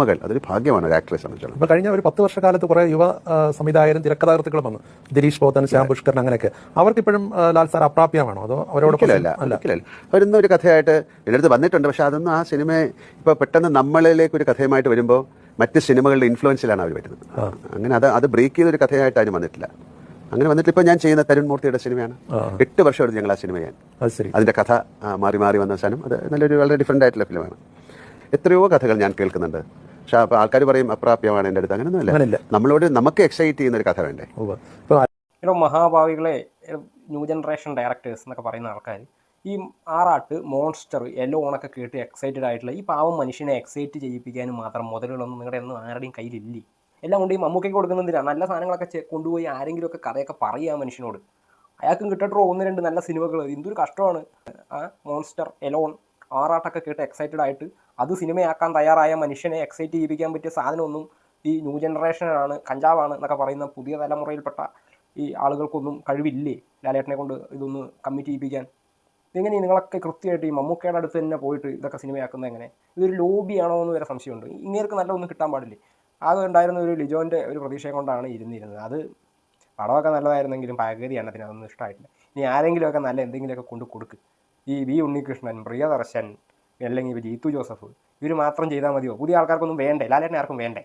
മകൾ അതൊരു ഭാഗ്യമാണ് ഒരു ആക്ട്രസ് സംബന്ധിച്ചുള്ളത് ഇപ്പൊ കഴിഞ്ഞ ഒരു പത്ത് വർഷക്കാലത്ത് കുറെ യുവ സംവിധായകരും തിരക്കഥാകൃത്തുക്കളും വന്നു. ദിലീഷ് പോത്തൻ ശ്യാം പുഷ്കരൻ അങ്ങനെയൊക്കെ. അവർക്ക് ഇപ്പോഴും ലാൽ സാർ അപ്രാപ്യമാണോ അതോ അവരോട് അവരൊന്നും ഒരു കഥയായിട്ട് എല്ലായിടത്ത് വന്നിട്ടുണ്ട്. പക്ഷെ അതൊന്നും ആ സിനിമ ഇപ്പൊ പെട്ടെന്ന് നമ്മളിലേക്ക് ഒരു കഥയുമായിട്ട് വരുമ്പോൾ മറ്റ് സിനിമകളുടെ ഇൻഫ്ലുവൻസിലാണ് അവർ വരുന്നത്. അങ്ങനെ അത് അത് ബ്രേക്ക് ചെയ്തൊരു കഥയായിട്ട് അതിന് വന്നിട്ടില്ല. അങ്ങനെ വന്നിട്ട് ഇപ്പൊ ഞാൻ ചെയ്യുന്ന തരുൺ മൂർത്തിയുടെ സിനിമയാണ്. എട്ട് വർഷം എടുത്ത് ഞങ്ങൾ ആ സിനിമ ചെയ്യാൻ. അതിന്റെ കഥ മാറി മാറി വന്ന സാധനം. അത് നല്ലൊരു വളരെ ഡിഫറെന്റ് ആയിട്ടുള്ള ഫിലിമാണ് എത്രയോ കഥകൾ ഞാൻ കേൾക്കുന്നുണ്ട്. പക്ഷെ അപ്പോൾ ആൾക്കാർ പറയും അപ്രാപ്യമാണ് എന്റെ അടുത്ത്. അങ്ങനെയൊന്നുമല്ല നമ്മളോട് നമുക്ക് എക്സൈറ്റ് ചെയ്യുന്ന ഒരു കഥ വേണ്ടേ? ഇപ്പോൾ മഹാഭാവികളെ ന്യൂ ജനറേഷൻ ഡയറക്ടേഴ്സ് എന്നൊക്കെ പറയുന്ന ആൾക്കാർ ഈ ആറാട്ട് മോൺസ്റ്റർ എല്ലോ ഓണൊക്കെ കേട്ട് എക്സൈറ്റഡ് ആയിട്ടുള്ള ഈ പാവം മനുഷ്യനെ എക്സൈറ്റ് ചെയ്യിപ്പിക്കാനും മാത്രം മുതലുകളൊന്നും നിങ്ങളുടെ ഒന്നും ആരുടെയും കയ്യിലില്ലേ? എല്ലാം കൊണ്ട് ഈ മമ്മൂക്കയ്ക്ക് കൊടുക്കുന്നതിനാണ് നല്ല സാധനങ്ങളൊക്കെ കൊണ്ടുപോയി ആരെങ്കിലുമൊക്കെ കഥയൊക്കെ പറയുക ആ മനുഷ്യനോട്. അയാൾക്കും കിട്ടട്ടോ ഒന്ന് രണ്ട് നല്ല സിനിമകൾ എന്തൊരു കഷ്ടമാണ്. ആ മോൺസ്റ്റർ എലോൺ ആറാട്ടൊക്കെ കേട്ട് എക്സൈറ്റഡ് ആയിട്ട് അത് സിനിമയാക്കാൻ തയ്യാറായ മനുഷ്യനെ എക്സൈറ്റ് ചെയ്യിപ്പിക്കാൻ പറ്റിയ സാധനമൊന്നും ഈ ന്യൂ ജനറേഷനാണ് കഞ്ചാവാണ് എന്നൊക്കെ പറയുന്ന പുതിയ തലമുറയിൽപ്പെട്ട ഈ ആളുകൾക്കൊന്നും കഴിവില്ലേ? ലാലേട്ടനെ കൊണ്ട് ഇതൊന്ന് കമ്മിറ്റ് ചെയ്യിപ്പിക്കാൻ. ഇതെങ്ങനെ നിങ്ങളൊക്കെ കൃത്യമായിട്ട് ഈ മമ്മൂക്കയുടെ അടുത്ത് തന്നെ പോയിട്ട് ഇതൊക്കെ സിനിമയാക്കുന്നത് എങ്ങനെ? ഇതൊരു ലോബിയാണോ എന്ന് വരെ സംശയമുണ്ട്. ഇങ്ങേർക്ക് നല്ല ഒന്നും കിട്ടാൻ പാടില്ലേ? ആകെ ഉണ്ടായിരുന്ന ഒരു ലിജോന്റെ ഒരു പ്രതീക്ഷയെ കൊണ്ടാണ് ഇരുന്നിരുന്നത്. അത് പടമൊക്കെ നല്ലതായിരുന്നെങ്കിലും പകുതിയാണ് അതിനൊന്നും അതൊന്നും ഇഷ്ടമായിട്ടില്ല ഇനി ആരെങ്കിലുമൊക്കെ നല്ല എന്തെങ്കിലുമൊക്കെ കൊണ്ട് കൊടുക്ക്. ഈ വി ഉണ്ണികൃഷ്ണൻ പ്രിയദർശൻ അല്ലെങ്കിൽ ജീത്തു ജോസഫ് ഇവർ മാത്രം ചെയ്താൽ മതിയോ? പുതിയ ആൾക്കാർക്കൊന്നും വേണ്ടേ? ലാലേട്ടനെ ആർക്കും വേണ്ടേ?